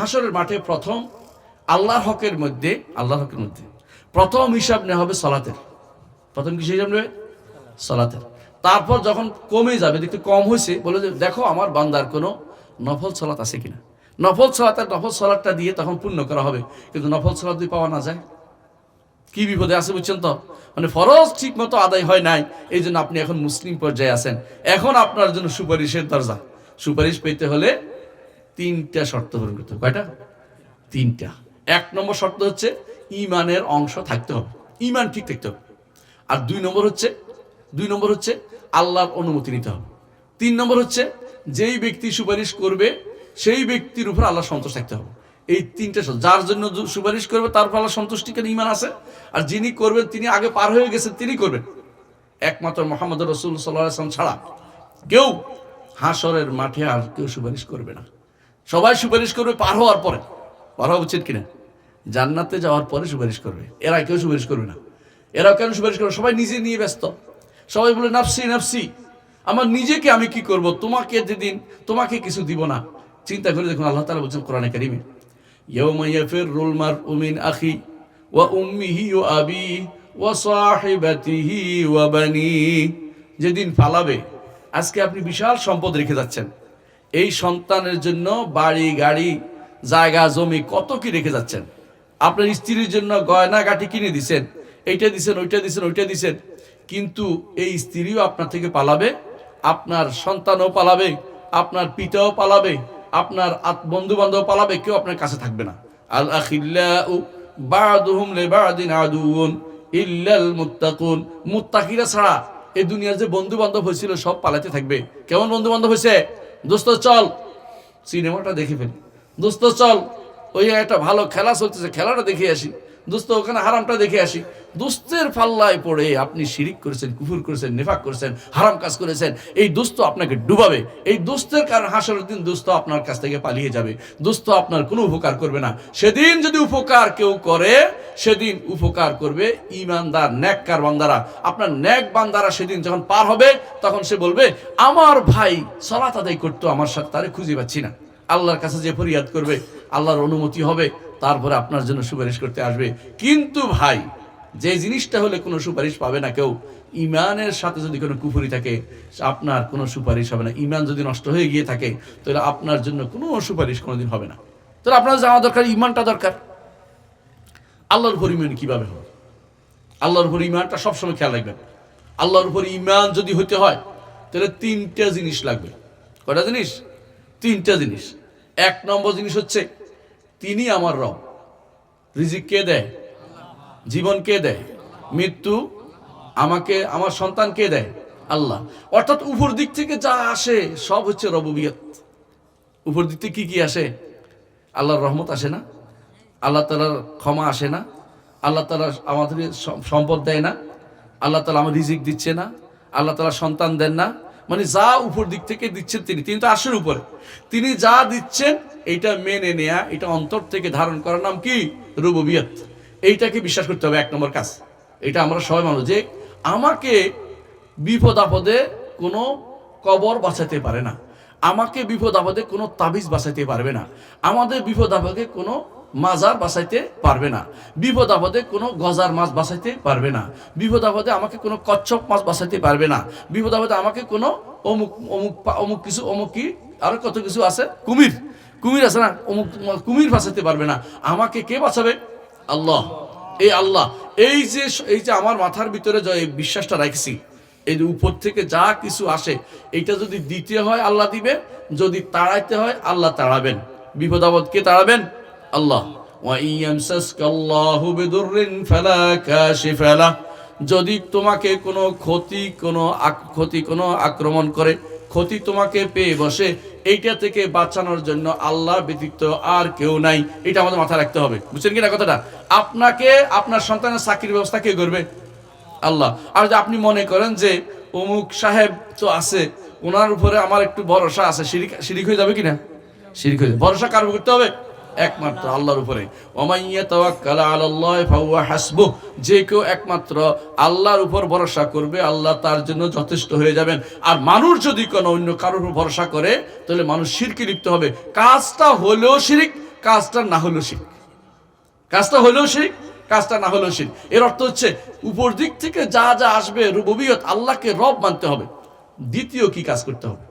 হাসরের মাঠে প্রথম আল্লাহর হকের মধ্যে, আল্লাহর হকের মধ্যে প্রথম হিসাব নেওয়া হবে সলাতের। প্রথম কি হিসাব নেবে? সলাতের। তারপর যখন কমে যাবে, দেখতে কম হয়েছে, বলে যে, দেখো, আমার বান্দার কোনো নফল সলাত আছে কিনা? নফল সলাতের নফল সলাটটা দিয়ে তখন পূর্ণ করা হবে। কিন্তু নফল সলাত দিয়ে পাওয়া না যায়। কি বিপদে আছে বুঝছেন তো? মানে ফরজ ঠিক মতো আদায় হয় নাই, এই জন্য আপনি এখন মুসলিম পর্যায়ে আছেন। এখন আপনার জন্য সুপারিশের দরজা। সুপারিশ পেতে হলে তিনটা শর্ত পূরণ করতে হবে। কয়টা? তিনটা। এক নম্বর শর্ত হচ্ছে ইমানের অংশ থাকতে হবে। ইমান ঠিক থাকতে হবে। আর দুই নম্বর হচ্ছে, দুই নম্বর হচ্ছে আল্লাহর অনুমতি নিতে হবে। তিন নম্বর হচ্ছে যেই ব্যক্তি সুপারিশ করবে, সেই ব্যক্তির উপর আল্লাহ সন্তোষ থাকতে হবে। এই তিনটা শর্ত। যার জন্য সুপারিশ করবে, তার উপর আল্লাহ সন্তুষ্টি কেন ইমান আছে? আর যিনি করবেন, তিনি আগে পার হয়ে গেছেন, তিনি করবেন। একমাত্র মোহাম্মদ রসুল সাল্লাম ছাড়া কেউ হাসরের মাঠে আর কেউ সুপারিশ করবে না। সবাই সুপারিশ করবে, পার হওয়ার পরে। পার হওয়া উচিত কিনা? জান্নাতে যাওয়ার পরে সুপারিশ করবে। এরা কেউ সুপারিশ করবে না। এরা কেন সুপারিশ করবে? সবাই নিজে নিয়ে ব্যস্ত। সবাই বলে, নাফসি নাফসি। আমার নিজেকে আমি কি করব? তোমাকে যেদিন তোমাকে কিছু দিব না। চিন্তা করে দেখুন, আল্লাহ তালা বলছেন কোরআনে কারিমে ইয়ৌমাইয়াফের রুল মার উমিন আখি ওয়া উম্মিহি ও আবি ওয়া সাহেবাতিহি ওয়া বানি। যেদিন ফালাবে আজকে আপনি বিশাল সম্পদ রেখে যাচ্ছেন। এই সন্তানের জন্য বাড়ি, গাড়ি, জায়গা, জমি কত কি রেখে যাচ্ছেন? আপনার স্ত্রীর জন্য গয়না গাঠি কিনে দিছেন, এইটা দিছেন, ওইটা দিছেন ওইটা দিছেন, কিন্তু এই স্ত্রীও আপনার থেকে পালাবে, আপনার সন্তানও পালাবে, আপনার পিতাও পালাবে, আপনার বন্ধু বান্ধব পালাবে, কেউ আপনার কাছে থাকবে না। আল আখিল্লাউ বাদুহুম লিবাদিন আদুউন ইল্লাল মুত্তাকুন। মুত্তাকিরা ছাড়া এই দুনিয়ার যে বন্ধু বান্ধব হয়েছিল সব পালাতে থাকবে। কেমন বন্ধু বান্ধব হয়েছে? দোস্ত, চল। সিনেমাটা দেখে ফেলি। দোস্ত, চল। ওই একটা ভালো খেলা চলতেছে, খেলাটা দেখে আসি। দোস্ত, ওখানে হারামটা দেখে আসি। দোস্তের পাল্লায় পড়ে আপনি শিরিক করেছেন, কুফুর করেছেন, নেফাক করেছেন, হারাম কাজ করেছেন, এই দোস্ত আপনাকে ডুবাবে। এই দোস্তের কারণ হাসরের দিন দোস্ত আপনার কাছ থেকে পালিয়ে যাবে। দোস্ত আপনার কোনো উপকার করবে না। সেদিন যদি উপকার কেউ করে, সেদিন উপকার করবে ইমানদার, ন্যাককার বান্দারা। আপনার ন্যাক বান্দারা সেদিন যখন পার হবে, তখন সে বলবে, আমার ভাই সলাত আদায় করতো, আমার সাথে তারে খুঁজে পাচ্ছি না। আল্লাহর কাছে যে ফরিয়াদ করবে, আল্লাহর অনুমতি হবে, তারপরে আপনার জন্য সুপারিশ করতে আসবে। কিন্তু ভাই যে জিনিসটা হলে কোনো সুপারিশ পাবে না কেউ, ইমানের সাথে যদি কোনো কুফুরি থাকে, আপনার কোনো সুপারিশ হবে না। ইমান যদি নষ্ট হয়ে গিয়ে থাকে, তাহলে আপনার জন্য কোনো সুপারিশ কোনোদিন হবে না। তাহলে আপনার জানা দরকার, ইমানটা দরকার। আল্লাহর উপর ইমান কীভাবে হবে? আল্লাহর উপর ইমানটা সবসময় খেয়াল রাখবেন। আল্লাহর উপর ইমান যদি হতে হয়, তাহলে তিনটা জিনিস লাগবে। কটা জিনিস? তিনটা জিনিস। এক নম্বর জিনিস হচ্ছে, তিনি আমার রব। রিজিক কে দেয়? জীবন কে দেয়? মৃত্যু আমাকে, আমার সন্তান কে দেয়? আল্লাহ। অর্থাৎ উপর দিক থেকে যা আসে, সব হচ্ছে রববিয়ত। উপর দিক থেকে কি কি আসে? আল্লাহর রহমত আসে না। আল্লাহ তালার ক্ষমা আসে না। আল্লাহ তালা আমাদের সম- সম্পদ দেয় না। আল্লাহ তালা আমার রিজিক দিচ্ছে না। আল্লাহ তালা সন্তান দেন না। মানে যা উপর দিক থেকে দিচ্ছেন তিনি। তিনি তো আসেন উপরে। তিনি যা দিচ্ছেন, এইটা মেনে নেয়া, এটা অন্তর থেকে ধারণ করার নাম কি? রুববিয়ত। এইটাকে বিশ্বাস করতে হবে, এক নম্বর কাজ। এটা আমরা সবাই মানুষ যে আমাকে বিপদ আপদে কোনো কবর বাঁচাতে পারে না। আমাকে বিপদ আপদে কোনো তাবিজ বাঁচাইতে পারবে না। আমাদের বিপদ আপদে কোনো মাজার বাঁচাইতে পারবে না। বিপদ আপদে কোনো গজার মাছ বাঁচাইতে পারবে না। বিপদ আপদে আমাকে কোনো কচ্ছপ মাছ বাঁচাইতে পারবে না। বিপদ আপদে আমাকে কোনো অমুক অমুক অমুক কিছু, অমুক কি আরও কত কিছু আছে? কুমির। কুমির আছে না? অমুক, কুমির বাঁচাতে পারবে না। আমাকে কে বাঁচাবে? আল্লাহ এই আল্লাহ, এই যে এই যে আমার মাথার ভিতরে যে বিশ্বাসটা রাখছি এই যে উপর থেকে যা কিছু আসে, এটা যদি দিতে হয় আল্লাহ দিবে, যদি তাড়াইতে হয় আল্লাহ তাড়াবেন। বিপদ আপদ কে তাড়াবেন? আল্লাহ। যদি তোমাকে কোনো ক্ষতি কোনো ক্ষতি, কোনো আক্রমণ করে ক্ষতি তোমাকে পেয়ে বসে। এইটা থেকে বাঁচানোর জন্য আল্লাহ ব্যতীত আর কেউ নাই। এটা আমাদের মাথায় রাখতে হবে। বুঝছেন কিনা কথাটা? আপনাকে, আপনার সন্তানের চাকরির ব্যবস্থা কে করবে? আল্লাহ। আর যদি আপনি মনে করেন যে, অমুক সাহেব তো আছে, ওনার উপরে আমার একটু ভরসা আছে সিরিক শিরিক হয়ে যাবে কিনা? শিরিক হয়ে যাবে। ভরসা কারও করতে হবে? একমাত্র আল্লাহর উপরে। হাসবুহ। যে কেউ একমাত্র আল্লাহর উপর ভরসা করবে, আল্লাহ তার জন্য যথেষ্ট হয়ে যাবেন। আর মানুষ যদি কোনো অন্য কারোর উপর ভরসা করে, তাহলে মানুষ শিরকে লিপ্ত হবে। কাজটা হলেও শিরিক, কাজটা না হলেও শিখ কাজটা হলেও শিখ কাজটা না হলেও শিখ এর অর্থ হচ্ছে, উপর দিক থেকে যা যা আসবে, রুববিয়ত আল্লাহকে রব মানতে হবে। দ্বিতীয় কি কাজ করতে হবে?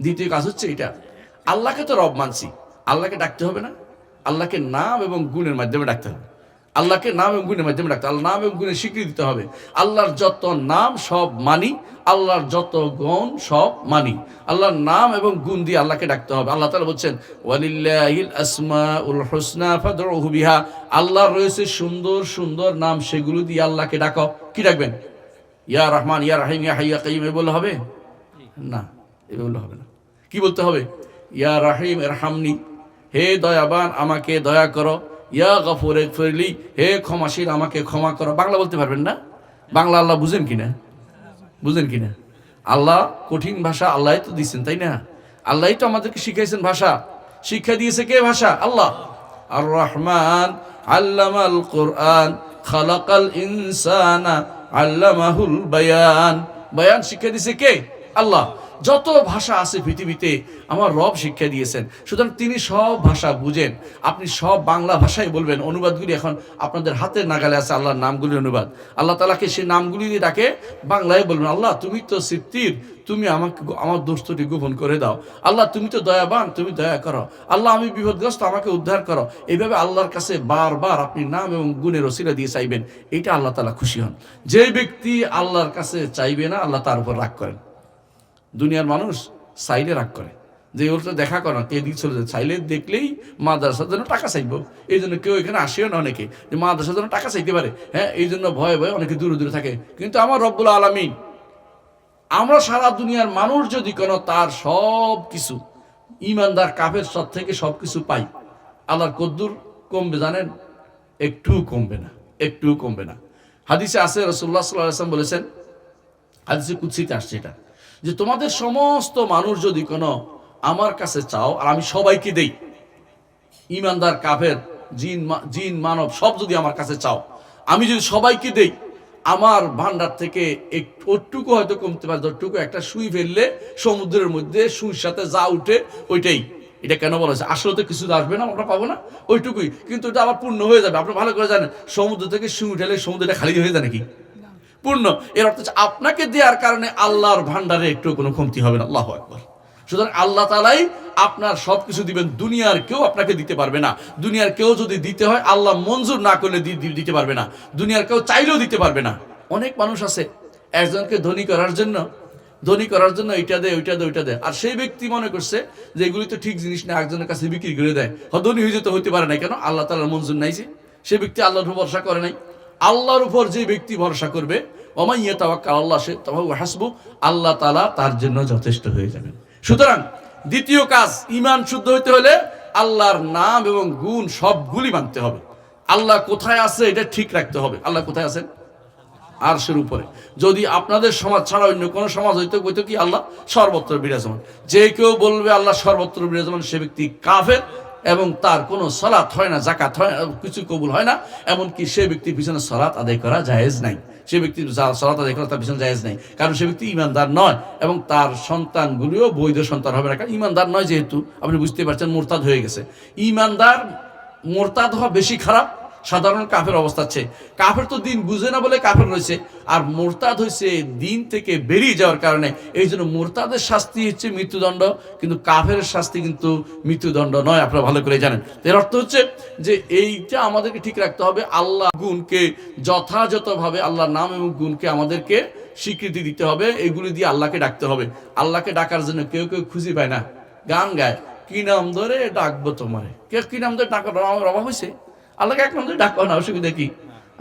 দ্বিতীয় কাজ হচ্ছে এটা। আল্লাহকে তো রব মানছি, আল্লাহকে ডাকতে হবে না? আল্লাহকে নাম এবং গুণের মাধ্যমে ডাকতে হবে। আল্লাহকে নাম এবং গুণের মাধ্যমে ডাকতে আল্লাহ নাম এবং গুণের স্বীকৃতি দিতে হবে। আল্লাহর যত নাম সব মানি, আল্লাহর যত গুণ সব মানি। আল্লাহর নাম এবং গুণ দিয়ে আল্লাহকে ডাকতে হবে। আল্লাহ তালা বলছেন, ওয়ালিল্লাহিল আসমাউল হুসনা ফাদউহু বিহা। আল্লাহর রয়েছে সুন্দর সুন্দর নাম, সেগুলো দিয়ে আল্লাহকে ডাকো। কি ডাকবেন? ইয়া রহমান, ইয়া রাহিম, ইয়া হাইয়া কাইয়ুম এ বললে হবে? না, এ বললে হবে না। কি বলতে হবে? ইয়া রাহিম এরহামনি হে দয়াবান, আমাকে দয়া করো। ইয়া গফুর ফিরলি, হে ক্ষমাশীল, আমাকে ক্ষমা করো। বাংলা বলতে পারবেন না? বাংলা আল্লাহ বুঝেন কিনা বুঝেন কিনা আল্লাহ কঠিন ভাষা আল্লাহ তো দিচ্ছেন তাই না? আল্লাহ তো আমাদেরকে শিখাইছেন ভাষা। শিক্ষা দিয়েছে কে ভাষা? আল্লাহ। আর রহমান আল্লামাল কোরআন, খালাকাল ইনসানা আল্লামাহুল বায়ান। বায়ান শিক্ষা দিয়েছে কে? আল্লাহ। যত ভাষা আছে পৃথিবীতে, আমার রব শিক্ষা দিয়েছেন। সুতরাং তিনি সব ভাষা বুঝেন। আপনি সব বাংলা ভাষায় বলবেন। অনুবাদগুলি এখন আপনাদের হাতের নাগালে আছে আল্লাহর নামগুলির অনুবাদ। আল্লাহ তালাকে সেই নামগুলি দিয়ে ডাকে বাংলায় বলবেন, আল্লাহ, তুমি তো সিদ্ধির তুমি আমাকে আমার দোস্তটি গোপন করে দাও। আল্লাহ, তুমি তো দয়াবান, তুমি দয়া করো। আল্লাহ, আমি বিপদগ্রস্ত, আমাকে উদ্ধার করো। এইভাবে আল্লাহর কাছে বারবার আপনি নাম এবং গুণের ওসিলা দিয়ে চাইবেন। এটা আল্লাহ তালা খুশি হন। যে ব্যক্তি আল্লাহর কাছে চাইবে না, আল্লাহ তার উপর রাগ করেন। দুনিয়ার মানুষ সাইলে রাগ করে। যে ওর তো দেখা করে কে দিক চলে যায় চাইলে দেখলেই মাদ্রাসার জন্য টাকা চাইব। এই জন্য কেউ এখানে আসেও না অনেকে, যে মাদ্রাসার জন্য টাকা চাইতে পারে। হ্যাঁ এই জন্য ভয়ে ভয়ে অনেকে দূরে দূরে থাকে। কিন্তু আমার রব্বুল আলমিন, আমরা সারা দুনিয়ার মানুষ যদি কোনো তার সব কিছু, ইমানদার, কাফের সব থেকে সব কিছু পাই, আল্লাহর কদ্দুর কমবে জানেন? একটু কমবে না একটু কমবে না। হাদিসে আছে রসুল্লাহ সাল্লাহ বলেছেন, হাদিসে কুৎসিতে আসছে এটা। যে তোমাদের সমস্ত মানুষ যদি কোনো আমার কাছে চাও, আর আমি সবাইকে দেই, ইমানদার, কাফের, জিন জিন, মানব, সব যদি আমার কাছে চাও, আমি যদি সবাইকে দেই, আমার ভান্ডার থেকে একটু ওটুকু হয়তো কমতে পারে যতটুকু একটা সুই ফেললে সমুদ্রের মধ্যে সুইর সাথে যা উঠে ওইটাই। এটা কেন বলা হয়েছে? আসলে তো কিছু আসবে না, আমরা পাবো না? ওইটুকুই। কিন্তু এটা আবার পূর্ণ হয়ে যাবে, আপনি ভালো করে জানেন, সমুদ্র থেকে সুই উঠেলে সমুদ্রটা খালি হয়ে যায় নাকি? পূর্ণ এর অর্থ হচ্ছে আপনাকে দেওয়ার কারণে আল্লাহর ভান্ডারে একটু কোনো কমতি হবে না। আল্লাহ একবার সুতরাং আল্লাহ তালাই আপনার সব কিছু দিবেন, দুনিয়ার কেউ আপনাকে দিতে পারবে না। দুনিয়ার কেউ যদি দিতে হয়, আল্লাহ মঞ্জুর না করলে দিতে পারবে না। দুনিয়ার কেউ চাইলেও দিতে পারবে না। অনেক মানুষ আছে, একজনকে ধনী করার জন্য, ধনী করার জন্য এইটা দেয়, ওইটা দেয় ওইটা দেয়। আর সেই ব্যক্তি মনে করছে যে এগুলি তো ঠিক জিনিস না, একজনের কাছে বিক্রি করে দেয়। ধনী হয়ে যেতে হতে পারে না। কেন? আল্লাহ তালার মঞ্জুর নাই যে। সে ব্যক্তি আল্লাহর ভরসা করে নাই। আল্লাহর উপর যে ব্যক্তি ভরসা করবে অমাইয়া তাওয়াক্কাল আল্লাহ, সে তাহু হাসবু, আল্লাহ তালা তার জন্য যথেষ্ট হয়ে যাবেন। সুতরাং দ্বিতীয় কাজ ইমান শুদ্ধ হইতে হলে আল্লাহর নাম এবং গুণ সবগুলি মানতে হবে। আল্লাহ কোথায় আছে এটা ঠিক রাখতে হবে। আল্লাহ কোথায় আছেন? আরশের উপরে। যদি আপনাদের সমাজ ছাড়া অন্য কোনো সমাজ হইতে, হইতো কি আল্লাহ? সর্বত্র বিরাজমান। যে কেউ বলবে আল্লাহ সর্বত্র বিরাজমান, সে ব্যক্তি কাফের এবং তার কোনো সলাৎ হয় না জাকাত হয় কিছু কবুল হয় না, এমনকি সে ব্যক্তির পিছনে সলাৎ আদায় করা জায়েজ নাই। সে ব্যক্তি সালাত আদায় করা তার পিছনে জায়েজ নেই। কারণ সে ব্যক্তি ইমানদার নয় এবং তার সন্তানগুলিও বৈধ সন্তান হবে না। কারণ ইমানদার নয় যেহেতু, আপনি বুঝতে পারছেন, মোরতাদ হয়ে গেছে। ইমানদার মোরতাদ হওয়া বেশি খারাপ সাধারণ কাফের অবস্থা আছে। কাফের তো দিন বুঝে না বলে কাফের রয়েছে। আর মোরতাদ হয়েছে দিন থেকে বেরিয়ে যাওয়ার কারণে। এই জন্য মোরতাদের শাস্তি হচ্ছে মৃত্যুদণ্ড, কিন্তু কাফের শাস্তি কিন্তু মৃত্যুদণ্ড নয়, আপনারা ভালো করে জানেন। এর অর্থ হচ্ছে যে এইটা আমাদেরকে ঠিক রাখতে হবে। আল্লাহ গুণকে যথাযথভাবে, আল্লাহর নাম এবং গুণকে আমাদেরকে স্বীকৃতি দিতে হবে। এগুলি দিয়ে আল্লাহকে ডাকতে হবে। আল্লাহকে ডাকার জন্য কেউ কেউ খুঁজে পায় না। গান গায়, কি নাম ধরে ডাকবো তোমারে কে কি নাম ধরে আমার অভাব হয়েছে? আল্লাহকে এক নাম ধরে ডাকো না অসুবিধা কি?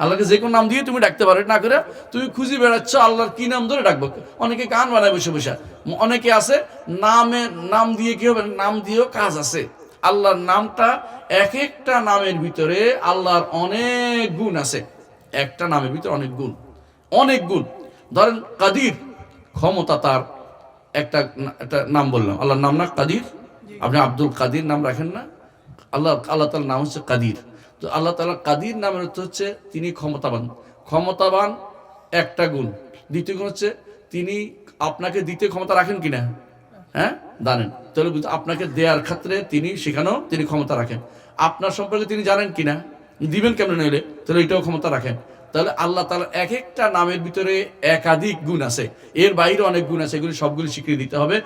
আল্লাহকে যে কোনো নাম দিয়ে তুমি ডাকতে পারো না করে তুমি খুঁজে বেড়াচ্ছ আল্লাহর কি নাম ধরে ডাকবো। অনেকে গান বানায় বসে বসে। অনেকে আছে নামে নাম দিয়ে কি হবে? নাম দিয়েও কাজ আছে। আল্লাহর নামটা এক একটা নামের ভিতরে আল্লাহর অনেক গুণ আছে। একটা নামের ভিতরে অনেক গুণ। অনেক গুণ। ধরেন কাদির ক্ষমতা তার একটা একটা নাম বললাম। আল্লাহর নাম না কাদির? আপনি আব্দুল কাদির নাম রাখেন না। আল্লাহ আল্লাহ তালার নাম হচ্ছে কাদির। তো আল্লাহ তালা কাদির নামের অর্থ হচ্ছে তিনি ক্ষমতাবান। ক্ষমতাবান একটা গুণ। দ্বিতীয় গুণ হচ্ছে তিনি আপনাকে দিতে ক্ষমতা রাখেন কিনা? হ্যাঁ? জানেন। তাহলে আপনাকে দেয়ার ক্ষেত্রে তিনি সেখানেও তিনি ক্ষমতা রাখেন। আপনার সম্পর্কে তিনি জানেন কিনা? দিবেন কেমন নইলে? তাহলে এটাও ক্ষমতা রাখেন। তাহলে আল্লাহ তালার এক একটা নামের ভিতরে একাধিক গুণ আছে। এর বাইরে অনেক গুণ আছে। এগুলি সবগুলি স্বীকৃতি দিতে হবে।